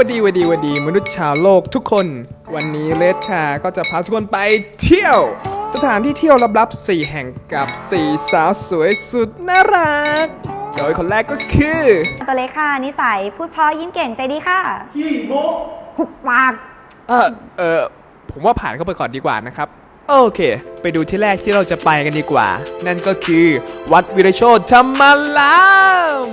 วันดีวันดีวันดีมนุษย์ชาวโลกทุกคน วันนี้เลดคาก็จะพาทุกคนไปเที่ยว สถานที่เที่ยวลับๆ 4 แห่งกับ4สาวสวยสุดน่ารัก โดยคนแรกก็คือ ตัวเล็กค่ะ นิสัย พูดเพราะยิ้มเก่งใจดีค่ะขี้โมหุบปากเออเออผมว่าผ่านเข้าไปก่อนดีกว่านะครับ โอเค ไปดูที่แรกที่เราจะไปกันดีกว่า นั่นก็คือ วัดวิรโชตธรรมาราม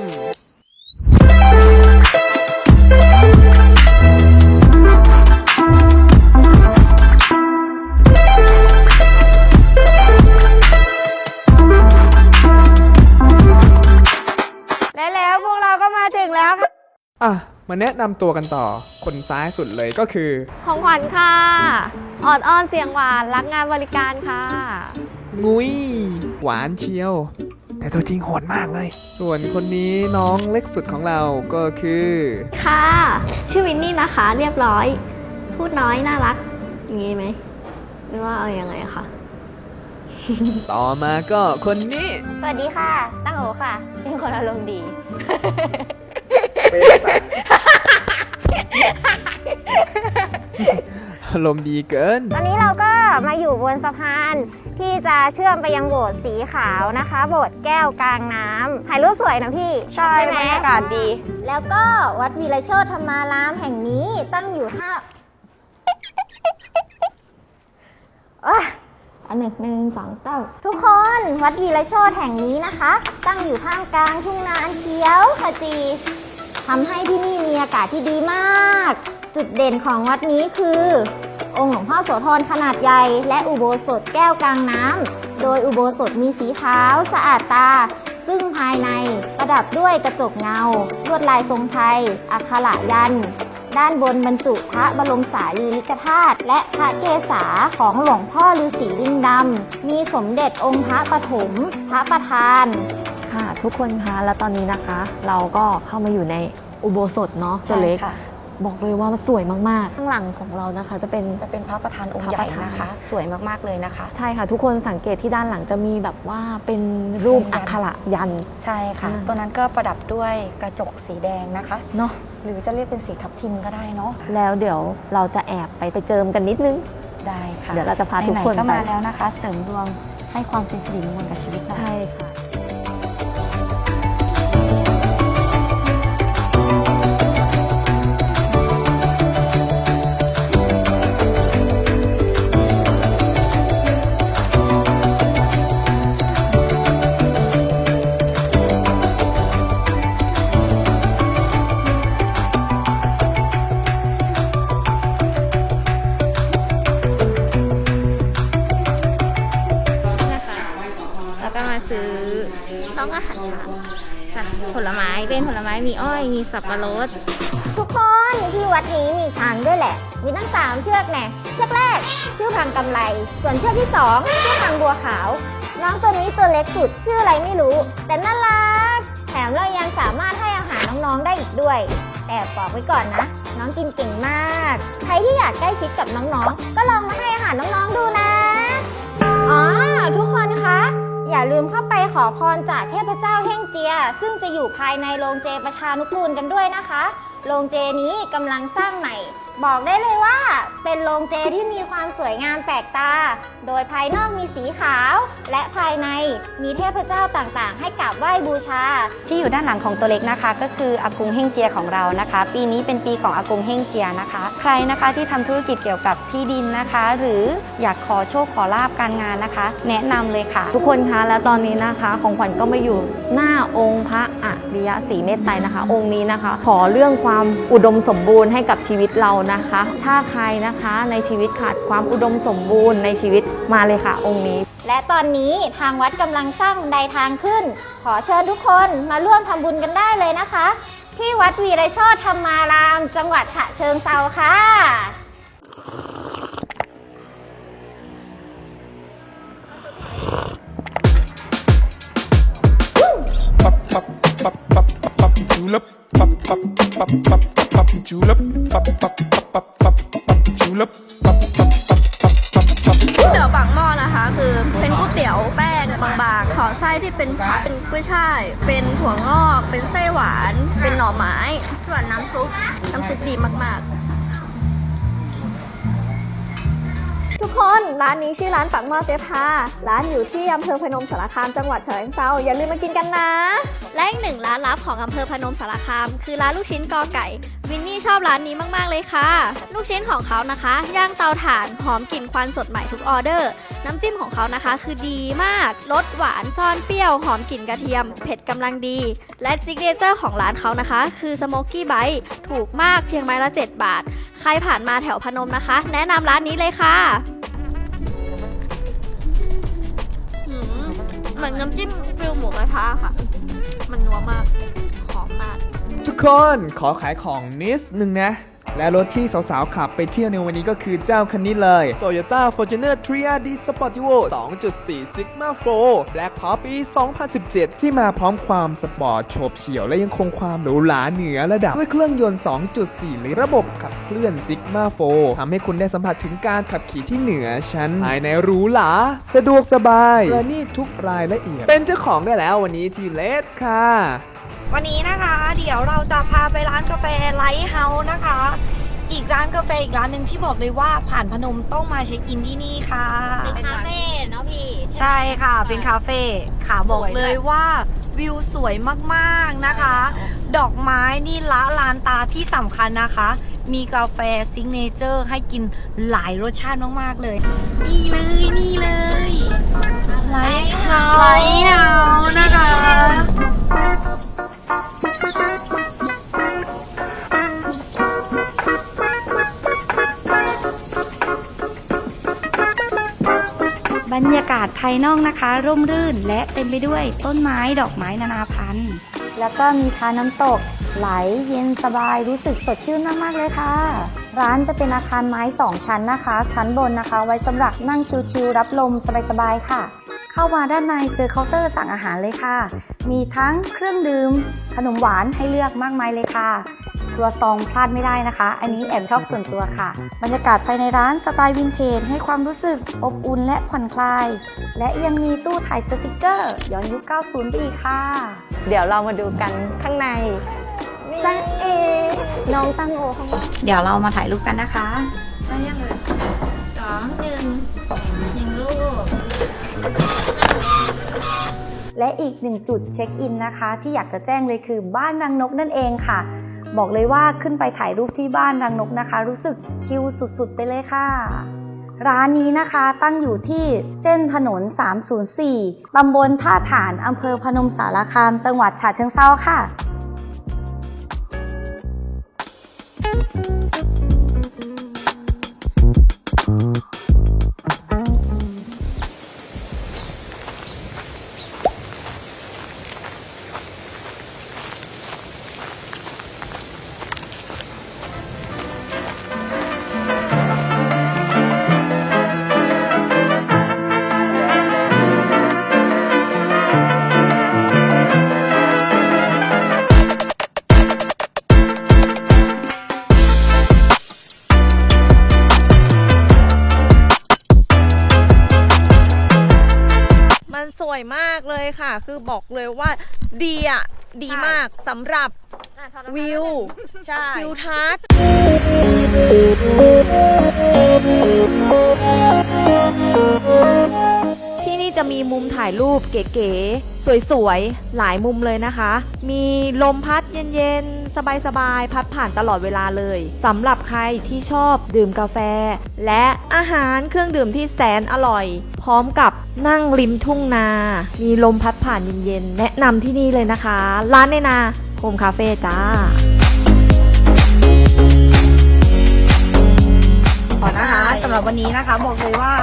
มาแนะนำตัวกันต่อคนซ้ายสุดเลยก็คือ ของขวัญค่ะออดอ้อนเสียงหวานรักงานบริการค่ะ งุ้ยหวานเชียว แต่ตัวจริงโหดมากเลย ส่วนคนนี้น้องเล็กสุดของเราก็คือ ค่ะ ชื่อวินนี่นะคะ เรียบร้อย พูดน้อยน่ารัก อย่างนี้ไหมหรือว่าเอาอยัางไงอะคะต่อมาก็คนนี้ สวัสดีค่ะ ตั้งโอค่ะ เป็นคนอารมณ์ดี อารมณ์ดีเกิน ตอนนี้เราก็มาอยู่บนสะพานที่จะเชื่อมไปยังโบสถ์สีขาวนะคะ โบสถ์แก้วกลางน้ำถ่ายรูปสวยนะพี่ใช่ไหมบรรยากาศดี แล้วก็วัดวีรโชตธรรมารามแห่งนี้ตั้งอยู่ท่าอะอันหนึ่งหนึ่งสองเต้าทุกคนวัดวีรโชตแห่งนี้นะคะ ตั้งอยู่ท่ามกลางทุ่งนาอันเขียวขจีทำให้ที่นี่มีอากาศที่ดีมาก จุดเด่นของวัดนี้คือ องค์หลวงพ่อโสธรขนาดใหญ่ และอุโบสถแก้วกลางน้ำ โดยอุโบสถมีสีขาวสะอาดตา ซึ่งภายในประดับด้วยกระจกเงา ลวดลายทรงไทย อักขระยันต์ด้านบนบรรจุพระบรมสารีริกธาตุและพระเกศาของหลวงพ่อฤาษีลิงดำ มีสมเด็จองค์พระปฐมพระประธาน ค่ะทุกคนคะ แล้วตอนนี้นะคะ เราก็เข้ามาอยู่ในอุโบสถเนาะใช่เจเล็กค่ะ บอกเลยว่ามันสวยมากๆ ข้างหลังของเรานะคะ จะเป็น จะเป็นพระประธานองค์พระใหญ่ประธานนะคะ สวยมากๆเลยนะคะ ใช่ค่ะ ทุกคนสังเกตที่ด้านหลังจะมีแบบว่าเป็นรูปเป็นยันอักขระยันต์ใช่ค่ะอ่าตัวนั้นก็ประดับด้วยกระจกสีแดงนะคะ เนาะหรือจะเรียกเป็นสีทับทิมก็ได้เนาะ แล้วเดี๋ยวเราจะแอบไปไปเจิมกันนิดนึง ได้ค่ะ เดี๋ยวเราจะพาทุกไหคนๆก็ไปมาแล้วนะคะ เสริมดวงให้ความเป็นสิริมงคลกับชีวิตหน่อยใช่ค่ะนะคะ ค่ะผลไม้เป็นผลไม้มีอ้อยมีสับปะรด ทุกคนที่วัดนี้มีช้างด้วยแหละ มีทั้งสามเชือกแน่เชือกแรกชื่อพังกำไรส่วนเชือกที่สองชื่อพังบัวขาว น้องตัวนี้ตัวเล็กสุดชื่ออะไรไม่รู้ แต่น่ารักแถมเรายังสามารถให้อาหารน้องๆได้อีกด้วย แต่บอกไว้ก่อนนะ น้องกินเก่งมาก ใครที่อยากใกล้ชิดกับน้องๆ ก็ลองมาให้อาหารน้องๆดูนะ ลืมเข้าไปขอพรจากเทพเจ้าเฮ่งเจีย ซึ่งจะอยู่ภายในโรงเจประชานุกูลกันด้วยนะคะ โรงเจนี้กำลังสร้างใหม่ บอกได้เลยว่าเป็นโรงเจที่มีความสวยงามแปลกตา โดยภายนอกมีสีขาว และภายในมีเทพเจ้าต่างๆ ให้กราบไหว้บูชา ที่อยู่ด้านหลังของตัวเล็กนะคะ ก็คืออากงเฮงเจียของเรานะคะ ปีนี้เป็นปีของอากงเฮงเจียนะคะ ใครนะคะที่ทำธุรกิจเกี่ยวกับที่ดินนะคะ หรืออยากขอโชคขอลาบการงานนะคะ แนะนำเลยค่ะ ทุกคนคะแล้วตอนนี้นะคะ ของขวัญก็มาอยู่หน้าองค์พระอริยศรีเมตไตรนะคะ องค์นี้นะคะ ขอเรื่องความอุดมสมบูรณ์ให้กับชีวิตเรานะคะ ถ้าใครนะคะในชีวิตขาดความอุดมสมบูรณ์ในชีวิตมาเลยค่ะ องค์นี้ และตอนนี้ทางวัดกำลังสร้างบันไดทางขึ้น ขอเชิญทุกคนมาร่วมทำบุญกันได้เลยนะคะ ที่วัดวีไรโชดธรรมาราม จังหวัดฉะเชิงเซาค่ะ ไส้ที่เป็นผักเป็นกุ้ยช่าย เป็นถั่วงอก เป็นไส้หวาน เป็นหน่อไม้ ส่วนน้ำซุป น้ำซุปดีมากๆ ทุกคนร้านนี้ชื่อร้านปักหม้อเจ๊พาร้านอยู่ที่อำเภอพนมสารคามจังหวัดฉะเชิงเทราอย่าลืมมากินกันนะ และอีกหนึ่งร้านลับของอำเภอพนมสารคาม คือร้านลูกชิ้นกอไก่ วินนี่ชอบร้านนี้มากๆเลยค่ะ ลูกชิ้นของเขานะคะย่างเตาถ่านหอมกลิ่นควันสดใหม่ทุกออเดอร์ น้ำจิ้มของเขานะคะ คือดีมากรสหวานซ่อนเปรี้ยวหอมกลิ่นกระเทียม เผ็ดกำลังดี และซิกเนเจอร์ของร้านเขานะคะ คือสโมกกี้ไบต์ถูกมากเพียงไม้ละ 7 บาท ใครผ่านมาแถวพนมนะคะ แนะนำร้านนี้เลยค่ะเหมือนน้ำจิ้มฟิลหมูกระทะค่ะ มันนัวมากหอมมาก ทุกคนขอขายของนิดนึงนะ และรถที่สาวๆขับไปเที่ยวในวันนี้ก็คือเจ้าคันนี้เลย Toyota Fortuner 3RD Sportivo 2.4 Sigma 4 Black Top ปี 2017 ที่มาพร้อมความสปอร์ตโฉบเฉี่ยวและยังคงความหรูหราเหนือระดับ ด้วยเครื่องยนต์ 2.4หรือระบบขับเคลื่อน Sigma 4ทำให้คุณได้สัมผัสถึงการขับขี่ที่เหนือชั้นภายในหรูหราสะดวกสบายและนี่ทุกรายละเอียด เป็นเจ้าของได้แล้ววันนี้ที่เลสค่ะ วันนี้นะคะ เดี๋ยวเราจะพาไปร้านกาแฟไลท์เฮาส์นะคะ อีกร้านกาแฟอีกร้านหนึ่งที่บอกเลยว่าผ่านพนมต้องมาเช็คอินที่นี่ค่ะ เป็นคาเฟ่เนาะพี่ใช่ค่ะ เป็นคาเฟ่ค่ะบอกเลยว่าวิวสวยมากๆนะคะ ดอกไม้นี่ละลานตาที่สำคัญนะคะ มีกาแฟซิงเนเจอร์ให้กินหลายรสชาติมากๆเลย นี่เลยนี่เลยไลท์เฮาส์ไลท์เฮาส์นะคะ บรรยากาศภายนอกนะคะ ร่มรื่นและเต็มไปด้วยต้นไม้ดอกไม้นานาพันธุ์ แล้วก็มีทาน้ำตกไหลเย็นสบายรู้สึกสดชื่นมาก ๆ เลยค่ะ ร้านจะเป็นอาคารไม้ 2 ชั้นนะคะ ชั้นบนนะคะ ไว้สำหรับนั่งชิลๆรับลมสบาย ๆ ค่ะ เข้ามาด้านในเจอเคาน์เตอร์สั่งอาหารเลยค่ะ มีทั้งเครื่องดื่ม ขนมหวานให้เลือกมากมายเลยค่ะครัวซองพลาดไม่ได้นะคะ อันนี้แอบชอบส่วนตัวค่ะ บรรยากาศภายในร้านสไตล์วินเทจให้ความรู้สึกอบอุ่นและผ่อนคลาย และยังมีตู้ถ่ายสติกเกอร์ย้อนยุค 90ไปอีกค่ะ เดี๋ยวเรามาดูกันข้างในตั้งเอ น้องตั้งโอข้างบนเดี๋ยวเรามาถ่ายรูปกันนะคะได้ยังเลยส องหนึ่งหนึ่งลูก และอีกหนึ่งจุดเช็คอินนะคะ ที่อยากจะแจ้งเลยคือบ้านรังนกนั่นเองค่ะ บอกเลยว่าขึ้นไปถ่ายรูปที่บ้านรังนกนะคะ รู้สึกคิวสุดๆ ไปเลยค่ะ ร้านนี้นะคะตั้งอยู่ที่เส้นถนน 304 ตำบลท่าฐานอำเภอพนมสารคาม จังหวัดฉะเชิงเทราค่ะ ค่ะคือบอกเลยว่าดีอะ ดีมากสำหรับวิวใช่วิวทัศน์ที่นี่จะมีมุมถ่ายรูปเก๋ๆ สวยๆ หลายมุมเลยนะคะ มีลมพัดเย็นๆ สบายๆ พัดผ่านตลอดเวลาเลยสำหรับใครที่ชอบดื่มกาแฟ และอาหารเครื่องดื่มที่แสนอร่อย พร้อมกับนั่งริมทุ่งนา มีลมพัดผ่านเย็นๆแนะนำที่นี่เลยนะคะ ร้านในนาโฮมคาเฟ่จ้าขอนะคะสำหรับวันนี้นะคะบอกเลยว่า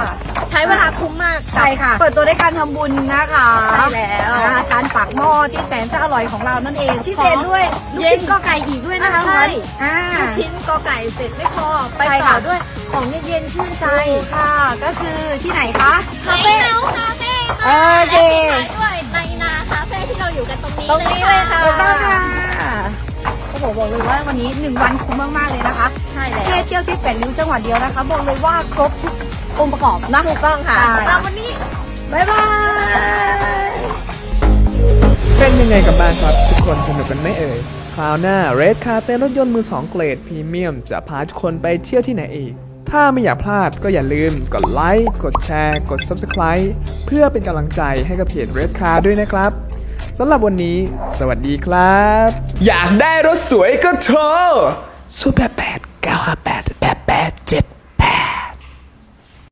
ใช้เวลาคุ้มมากใช่ค่ะ เปิดตัวด้วยการทำบุญนะคะใช่แล้วอ่าทานปากหม้อที่แสนจะอร่อยของเรานั่นเองพิเศษด้วยลูกเย็นชิ้นก็ไก่อีกด้วยนะคะใช่อ่าลูกชิ้นกอไก่เสร็จไม่พอไปใช่ต่อค่ะด้วยของเย็นๆชื่นใจใช่ค่ะ ก็คือที่ไหนคะคาเฟ่เฮาคาเฟ่โอเคและปิดท้ายด้วยในนาคาเฟ่ที่เราอยู่กันตรงนี้ตรงนี้เลยค่ะถูกต้องค่ะโอ้โหบอกเลยว่าวันนี้หนึ่งวันคุ้มมากๆเลยนะคะใช่แล้วแค่เที่ยวที่แปดริ้วจังหวัดเดียวนะคะบอกเลยว่าครบทุก องค์ประกอบนะถูกต้องค่ะใช่สำหรับวันนี้บ๊ายบายเป็นยังไงกันบ้างครับทุกคนสนุกกันไหมเอ่ยคราวหน้า Red Car เต้นรถยนต์มือ 2 เกรดพรีเมียม จะพาทุกคนไปเที่ยวที่ไหนอีก ถ้าไม่อยากพลาดก็อย่าลืมกดไลค์กดแชร์กด Subscribe เพื่อเป็นกำลังใจให้กับเพจ Red Car ด้วยนะครับสำหรับวันนี้ สวัสดีครับ อยากได้รถสวยก็โทร0 8 8 9 5 8 8 8 7